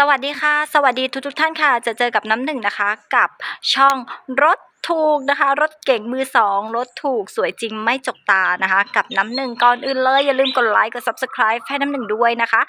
สวัสดีค่ะ สวัสดีทุกทุกท่านค่ะ จะเจอกับน้ำหนึ่งนะคะ กับช่องรถถูกนะคะ รถเก่งมือสองรถถูกสวยจริงไม่จกตานะคะ กับน้ำหนึ่งก่อนอื่นเลย อย่าลืมกดไลค์กด subscribe ให้น้ำหนึ่งด้วยนะคะ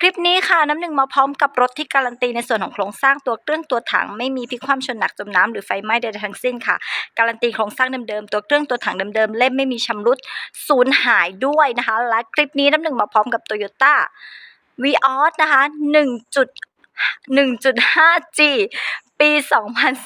คลิปนี้ค่ะน้ำหนึ่งมาพร้อมกับรถที่การันตีในส่วนของโครงสร้างตัวเครื่องตัวถัง ไม่มีพิกคว่ำชนหนักจมน้ำหรือไฟไหม้ใดๆทั้งสิ้นค่ะ การันตีโครงสร้างเดิมๆตัวเครื่องตัวถังเดิมๆเล่มไม่มีชำรุดสูญหายด้วยนะคะ และคลิปนี้น้ำหนึ่งมาพร้อมกับ Toyota v ีออสนะคะ1จุด 1.5G ปี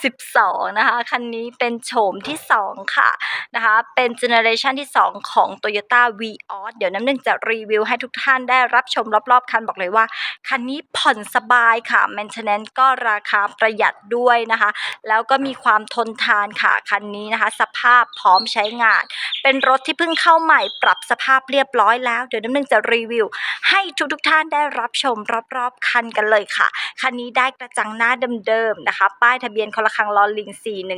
2012 นะคะ คันนี้เป็นโฉมที่ 2 ค่ะนะคะ เป็นเจเนอเรชันที่ 2 ของ Toyota v ีออเดี๋ยวน้ำหนึ่งจะรีวิวให้ทุกท่านได้รับชมรอบๆ คันบอกเลยว่า คันนี้ผ่อนสบายค่ะ maintenance ก็ราคาประหยัดด้วยนะคะ แล้วก็มีความทนทานค่ะ คันนี้นะคะ สภาพพร้อมใช้งาน เป็นรถที่เพิ่งเข้าใหม่ปรับสภาพเรียบร้อยแล้ว เดี๋ยวน้ำหนึ่งจะรีวิว ให้ทุกๆท่านได้รับชมรอบๆ คันกันเลยค่ะ คันนี้ได้กระจังหน้าเดิมๆนะคะป้ายทะเบียนคละครังลอลิง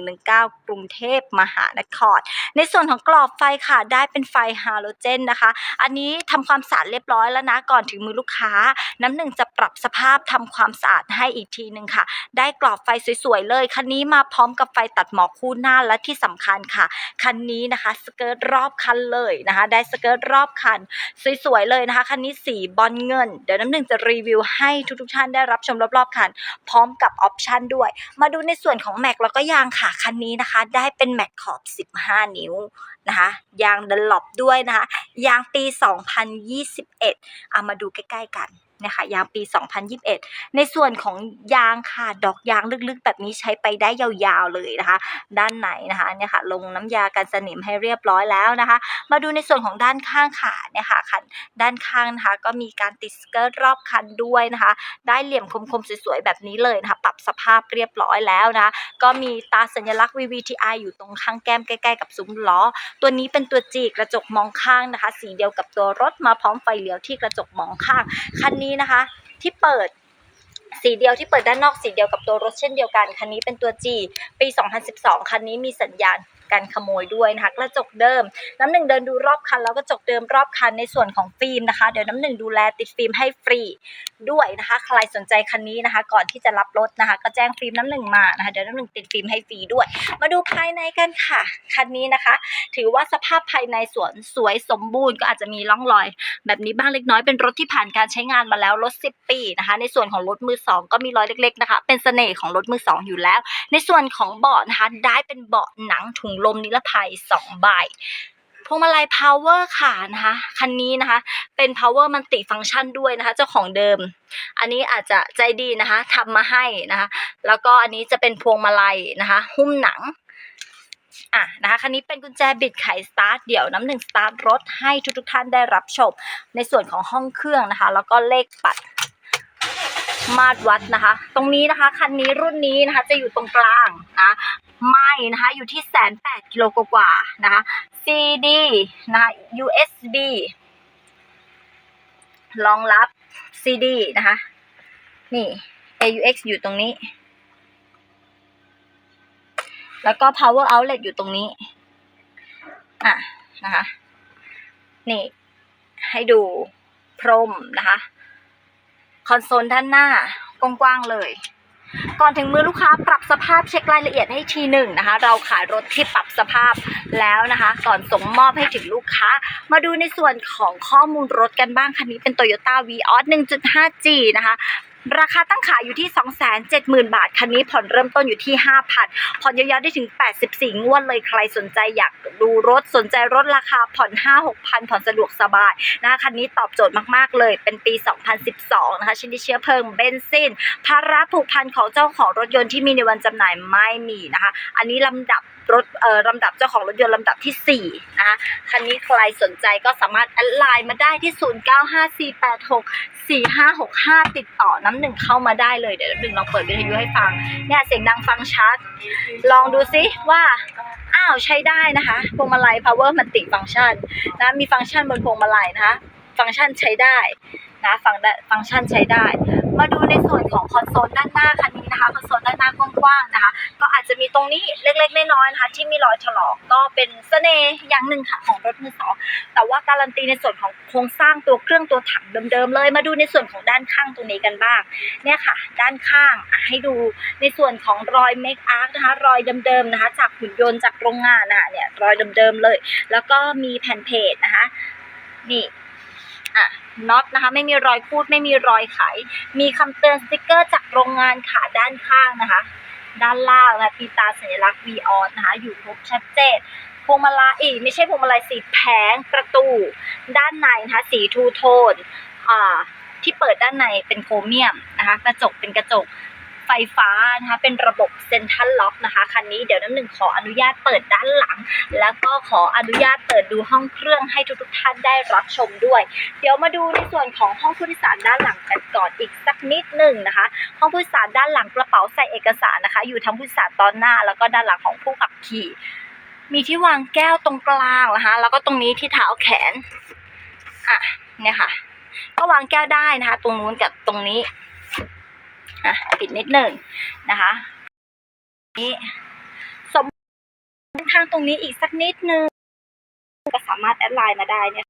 4119 กรุงเทพมหานคร ในส่วนของกรอบไฟค่ะ ได้เป็นไฟฮาโลเจนนะคะ อันนี้ทำความสะอาดเรียบร้อยแล้วนะ ก่อนถึงมือลูกค้า น้ำหนึ่งจะปรับสภาพทำความสะอาดให้อีกทีหนึ่งค่ะ ได้กรอบไฟสวยๆเลย คันนี้มาพร้อมกับไฟตัดหมอกคู่หน้าและที่สำคัญค่ะ คันนี้นะคะสเกิร์ตรอบคันเลยนะคะ ได้สเกิร์ตรอบคัน สวยๆเลยนะคะ คันนี้สีบอลเงิน เดี๋ยวน้ำหนึ่งจะรีวิวให้ทุกๆท่านได้รับชมรอบๆคัน พร้อมกับออปชันด้วยมาดูในส่วนของแม็กแล้วก็ยางค่ะคันนี้นะคะ ได้เป็นแม็กขอบ 15 นิ้วนะคะยางดันหลบด้วยนะคะยางปี 2021เอามาดูใกล้ ๆ กัน นะคะยางปี 2021 ในส่วนของยางค่ะดอกยางลึกๆ แบบนี้ใช้ไปได้ยาวๆเลยนะคะ ด้านไหนนะคะเนี่ยค่ะลงน้ำยากันสนิมให้เรียบร้อยแล้วนะคะ มาดูในส่วนของด้านข้างค่ะเนี่ยค่ะคันด้านข้างนะคะก็มีการติดสเกิร์ตรอบคันด้วยนะคะ ได้เหลี่ยมคมๆสวยๆแบบนี้เลยนะคะปรับสภาพเรียบร้อยแล้วนะคะก็มีตาสัญลักษณ์ VVTi อยู่ตรงข้างแก้มใกล้ๆกับซุ้มล้อ ตัวนี้เป็นตัวจีกระจกมองข้างนะคะ สีเดียวกับตัวรถมาพร้อมไฟเลี้ยวที่กระจกมองข้างคันนี้นะคะ ที่เปิดสีเดียวที่เปิดด้านนอกสีเดียวกับตัวรถเช่นเดียวกัน คันนี้เป็นตัว G ปี 2012 คันนี้มีสัญญาณ การขโมยด้วยนะคะกระจกเดิม น้ำหนึ่งเดินดูรอบคันแล้วกระจกเดิมรอบคันในส่วนของฟิล์มนะคะ เดี๋ยวน้ำหนึ่งดูแลติดฟิล์มให้ฟรีด้วยนะคะ ใครสนใจคันนี้นะคะ ก่อนที่จะรับรถนะคะ ก็แจ้งฟิล์มน้ำหนึ่งมานะคะเดี๋ยวน้ำหนึ่งติดฟิล์มให้ฟรีด้วย มาดูภายในกันค่ะ คันนี้นะคะ ถือว่าสภาพภายในสวนสวยสมบูรณ์ก็อาจจะมีร่องรอย แบบนี้บ้างเล็กน้อยเป็นรถที่ผ่านการใช้งานมาแล้วรถ 10 ปีนะคะ ในส่วนของรถมือสองก็มีรอยเล็ก ๆ นะคะ เป็นเสน่ห์ของรถมือสองอยู่แล้ว ในส่วนของเบาะนะคะได้เป็นเบาะหนังถุงลมนิรภัย2ใบพวงมาลัย power ค่ะนะคะคันนี้นะคะ เป็น power มันติฟังก์ชันด้วยนะคะ เจ้าของเดิม อันนี้อาจจะใจดีนะคะทำมาให้นะคะ แล้วก็อันนี้จะเป็นพวงมาลัยนะคะ หุ้มหนังอะนะคะคันนี้เป็นกุญแจบิดไขสตาร์ทเดี๋ยวน้ำหนึ่งสตาร์ทรถให้ทุกๆท่านได้รับชม ในส่วนของห้องเครื่องนะคะ แล้วก็เลขปัดมาตรวัดนะคะ ตรงนี้นะคะคันนี้รุ่นนี้นะคะ จะอยู่ตรงกลางนะ ไม่นะคะอยู่ที่แสนแปดกิโลกว่านะคะ CD นะคะ USB รองรับ CD นะคะ นี่ AUX อยู่ตรงนี้ แล้วก็ power outlet อยู่ตรงนี้ อะ นะคะ นี่ ให้ดูพรมนะคะ คอนโซลด้านหน้ากว้างๆเลย ก่อนถึงมือลูกค้าปรับสภาพเช็ครายละเอียดให้ทีหนึ่งนะคะ เราขายรถที่ปรับสภาพแล้วนะคะ ก่อนส่งมอบให้ถึงลูกค้า มาดูในส่วนของข้อมูลรถกันบ้างคันนี้เป็น Toyota v ีออส 1.5G นะคะ ราคาตั้งขายอยู่ที่ 270,000 บาท คันนี้ผ่อนเริ่มต้นอยู่ที่ 5,000 ผ่อนยาวๆได้ถึง 84 งวดเลยใครสนใจอยากดูรถสนใจรถราคาผ่อน 5-6,000 ผ่อนสะดวกสบายนะคะคันนี้ตอบโจทย์มากๆเลย เป็นปี 2012 นะคะชนิดเชื้อเพลิงเบนซินภาระผูกพันของเจ้าของรถยนต์ที่มีในวันจำหน่ายไม่มีนะคะ อันนี้ลำดับ รถเอ่อลำดับเจ้าของรถยนต์ลำดับที่4นะคะคันนี้ใครสนใจก็สามารถแอดไลน์มาได้ที่ 0954864565 ติดต่อน้ำหนึ่งเข้ามาได้เลย เดี๋ยวน้ำหนึ่งลองเปิดวิทยุให้ฟังเนี่ยเสียงดังฟังชัด ลองดูซิว่าอ้าวใช้ได้นะคะพวงมาลัย power มันติฟังก์ชันนะมีฟังก์ชันบนพวงมาลัยนะคะ ฟังก์ชันใช้ได้ นะฟังได้ฟังก์ชันใช้ได้ มาดูในส่วนของคอนโซลด้านหน้าคันนี้นะคะคอนโซลด้านหน้ากว้างๆนะคะ ก็อาจจะมีตรงนี้เล็กๆน้อยๆนะคะ ที่มีรอยถลอกก็เป็นเสน่ห์อย่างหนึ่งค่ะของรถมือสองแต่ว่าการันตีในส่วนของโครงสร้างตัวเครื่องตัวถังเดิมๆเลย มาดูในส่วนของด้านข้างตรงนี้กันบ้างเนี่ยค่ะ ด้านข้างให้ดูในส่วนของรอยเมคอาร์นะคะ รอยเดิมๆนะคะ จากหุ่นยนต์จากโรงงานนะคะเนี่ยรอยเดิมๆเลย แล้วก็มีแผ่นเพจนะคะนี่ น็อตนะคะ ไม่มีรอยคูดไม่มีรอยไข มีคำเตือนสติกเกอร์จากโรงงานค่ะด้านข้างนะคะ ด้านล่างนะปีตาสัญลักษณ์ v ีออนะคะ อยู่ครบชัดเจนพวงมาลัยอีกไม่ใช่พวงมาลัยสีแผงประตู ด้านในนะคะสีทูโทนอ่าที่เปิดด้านในเป็นโครเมียมนะคะ กระจกเป็นกระจก ไฟฟ้านะคะเป็นระบบเซ็นทรัลล็อกนะคะคันนี้เดี๋ยวน้ำหนึ่งขออนุญาตเปิดด้านหลัง แล้วก็ขออนุญาตเปิดดูห้องเครื่องให้ทุกท่านได้รับชมด้วย เดี๋ยวมาดูในส่วนของห้องผู้โดยสารด้านหลังกันก่อนอีกสักนิดหนึ่งนะคะ ห้องผู้โดยสารด้านหลังกระเป๋าใส่เอกสารนะคะ อยู่ทั้งผู้โดยสารตอนหน้า แล้วก็ด้านหลังของผู้ขับขี่ มีที่วางแก้วตรงกลางนะคะแล้วก็ตรงนี้ที่เท้าแขนอะเนี่ยค่ะ ก็วางแก้วได้นะคะ ตรงนู้นกับตรงนี้ อะปิดนิดหนึ่งนะคะนี่สมทางตรงนี้อีกสักนิดนึงก็สามารถแอดไลน์มาได้เนี่ย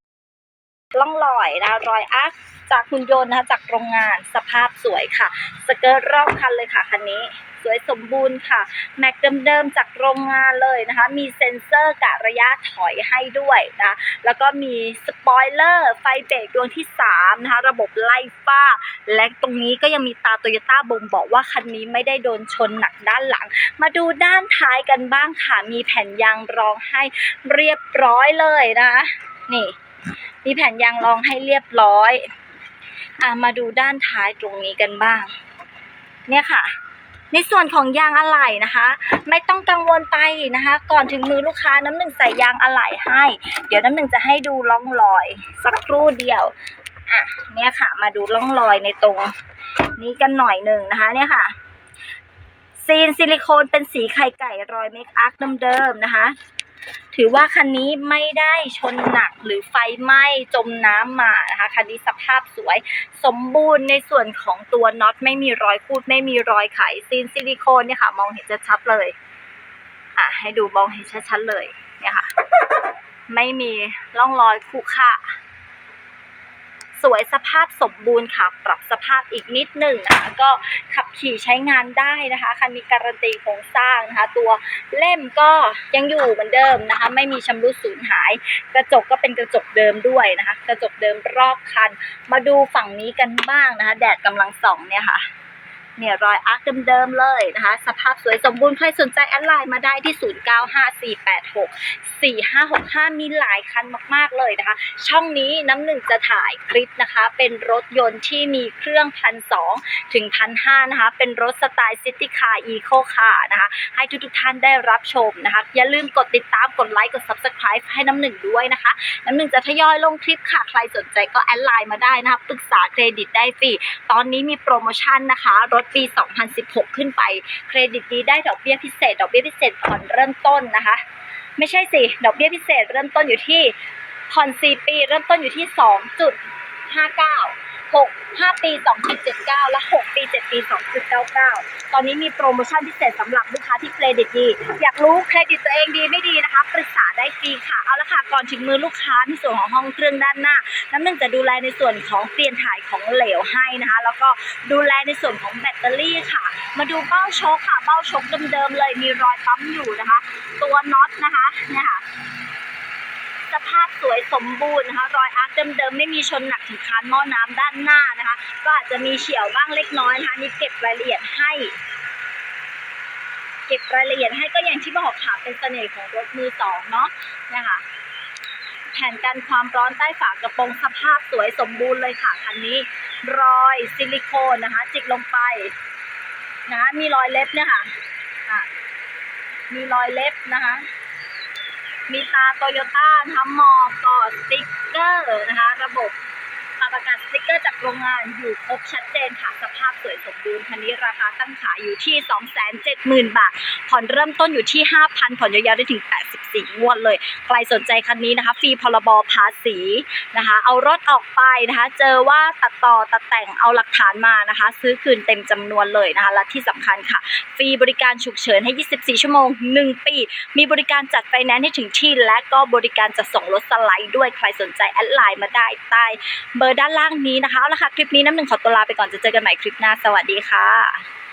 ล่องลอยนะรอยอักจากหุ่นยนต์นะคะจากโรงงานสภาพสวยค่ะ สเกิร์ตรอบคันเลยค่ะคันนี้ สวยสมบูรณ์ค่ะ แม็กเดิมๆจากโรงงานเลยนะคะ มีเซ็นเซอร์กะระยะถอยให้ด้วยนะ แล้วก็มีสปอยเลอร์ ไฟเบรกดวงที่ 3 นะคะ ระบบไล่ฟ้า และตรงนี้ก็ยังมีตาโตโยต้าบ่งบอกว่าคันนี้ไม่ได้โดนชนหนักด้านหลัง มาดูด้านท้ายกันบ้างค่ะ มีแผ่นยางรองให้เรียบร้อยเลยนะ นี่ มีแผ่นยางรองให้เรียบร้อยอ่ามาดูด้านท้ายตรงนี้กันบ้าง เนี่ยค่ะ ในส่วนของยางอะไหล่นะคะ ไม่ต้องกังวลไปนะคะ ก่อนถึงมือลูกค้าน้ำหนึ่งใส่ยางอะไหล่ให้ เดี๋ยวน้ำหนึ่งจะให้ดูร่องรอย สักครู่เดียวอะเนี่ยค่ะ มาดูร่องรอยในตรง นี้กันหน่อยหนึ่งนะคะ เนี่ยค่ะซีนซิลิโคนเป็นสีไข่ไก่รอยเมคอัพเดิมๆนะคะ ถือว่าคันนี้ไม่ได้ชนหนักหรือไฟไหม้จมน้ำมานะคะคันนี้สภาพสวย สมบูรณ์ในส่วนของตัวน็อตไม่มีรอยคูดไม่มีรอยไขซีนซิลิโคนเนี่ยค่ะ มองเห็นชัดๆเลยอะให้ดูมองเห็นชัดๆเลยเนี่ยค่ะ ไม่มีร่องรอยคุกค่ะ สวยสภาพสมบูรณ์ค่ะ ปรับสภาพอีกนิดหนึ่งนะคะก็ขับขี่ใช้งานได้นะคะคันนี้การันตีโครงสร้างนะคะ ตัวเล่มก็ยังอยู่เหมือนเดิมนะคะ ไม่มีชำรุดสูญหาย กระจกก็เป็นกระจกเดิมด้วยนะคะ กระจกเดิมรอบคัน มาดูฝั่งนี้กันบ้างนะคะ แดดกำลังส่องเนี่ยค่ะ เนี่ยรอยอาร์คเดิมๆเลยนะคะ สภาพสวยสมบูรณ์ใครสนใจแอดไลน์มาได้ที่ 0954864565 มีหลายคันมากๆเลยนะคะ ช่องนี้น้ำหนึ่งจะถ่ายคลิปนะคะ เป็นรถยนต์ที่มีเครื่องพันสองถึงพันห้านะคะ เป็นรถสไตล์ซิตี้คาร์อีโคคาร์นะคะ ให้ทุกๆท่านได้รับชมนะคะ อย่าลืมกดติดตามกดไลค์กด subscribe ให้น้ำหนึ่งด้วยนะคะ น้ำหนึ่งจะทยอยลงคลิปค่ะ ใครสนใจก็แอดไลน์มาได้นะคะปรึกษาเครดิตได้ฟรีตอนนี้มีโปรโมชั่นนะคะรถปี 2016 ขึ้นไป เครดิตดีได้ดอกเบี้ยพิเศษ ดอกเบี้ยพิเศษผ่อนเริ่มต้นนะคะ ไม่ใช่สิ ดอกเบี้ยพิเศษเริ่มต้นอยู่ที่ผ่อน4ปี เริ่มต้นอยู่ที่ 2.59 6 5 ปี2.79 และ 6 ปี 7 ปี2.99 ตอนนี้มีโปรโมชั่นพิเศษสำหรับลูกค้าที่เครดิตดี อยากรู้เครดิตตัวเองดีไม่ดีนะคะ ปรึกษาได้ฟรีค่ะ เอาละค่ะ ก่อนถึงมือลูกค้าในส่วนของห้องเครื่องด้านหน้า น้ำหนึ่งจะดูแลในส่วนของเปลี่ยนถ่ายของเหลวให้นะคะ แล้วก็ดูแลในส่วนของแบตเตอรี่ค่ะ มาดูเบ้าชคค่ะ เบ้าชคเดิมๆเลย มีรอยปั๊มอยู่นะคะ ตัวน็อตนะคะเนี่ยค่ะ สภาพสวยสมบูรณ์นะคะรอยอาร์คเดิมๆไม่มีชนหนักถึงคานหม้อน้ำด้านหน้านะคะ ก็อาจจะมีเฉียวบ้างเล็กน้อยนะคะนี่เก็บรายละเอียดให้ เก็บรายละเอียดให้ก็อย่างที่บอกค่ะเป็นเสน่ห์ของรถมือสองเนาะเนี่ยค่ะแผ่นกันความร้อนใต้ฝากระโปรงสภาพสวยสมบูรณ์เลยค่ะคันนี้ รอยซิลิโคนนะคะ จิกลงไปนะมีรอยเล็บเนี่ยค่ะอะมีรอยเล็บนะคะ มีตาโตโยต้านะคะมอกอสติ๊กเกอร์นะคะ ระบบไฟาประกันสติ๊กเกอร์จากโรงงานอยู่ครบชัดเจนค่ะ สภาพสวยสมบูรณ์คันนี้ราคาตั้งขายอยู่ที่ 270,000 บาท ผ่อนเริ่มต้นอยู่ที่ 5,000 ผ่อนยาวๆได้ถึง 84งวดเลย ใครสนใจคันนี้นะคะ ฟรีพรบภาษีนะคะ เอารถออกไปนะคะ เจอว่าตัดต่อตัดแต่งเอาหลักฐานมานะคะ ซื้อคืนเต็มจำนวนเลยนะคะ และที่สำคัญค่ะ ฟรีบริการฉุกเฉินให้ 24 ชั่วโมง 1 ปี มีบริการจัดไฟแนนซ์ให้ถึงที่ และก็บริการจัดส่งรถสไลด์ด้วยใครสนใจแอดไลน์มาได้ใต้เบอร์ด้านล่างนี้นะคะเอาละค่ะคลิปนี้น้ำหนึ่งขอตัวลาไปก่อนจะเจอกันใหม่คลิปหน้าสวัสดีค่ะ